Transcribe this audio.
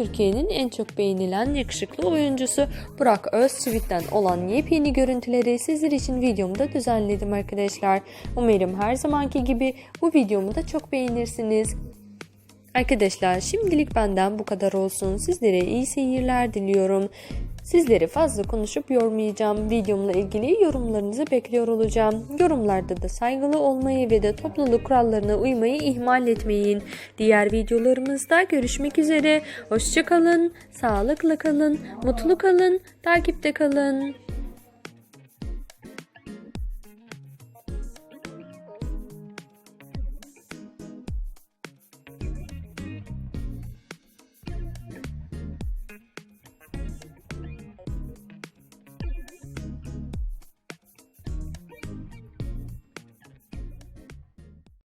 Türkiye'nin en çok beğenilen yakışıklı oyuncusu Burak Özçivit'ten olan yepyeni görüntüleri sizler için videomda düzenledim arkadaşlar. Umarım her zamanki gibi bu videomu da çok beğenirsiniz. Arkadaşlar şimdilik benden bu kadar olsun. Sizlere iyi seyirler diliyorum. Sizleri fazla konuşup yormayacağım. Videomla ilgili yorumlarınızı bekliyor olacağım. Yorumlarda da saygılı olmayı ve de topluluk kurallarına uymayı ihmal etmeyin. Diğer videolarımızda görüşmek üzere. Hoşçakalın, sağlıkla kalın, mutlu kalın, takipte kalın.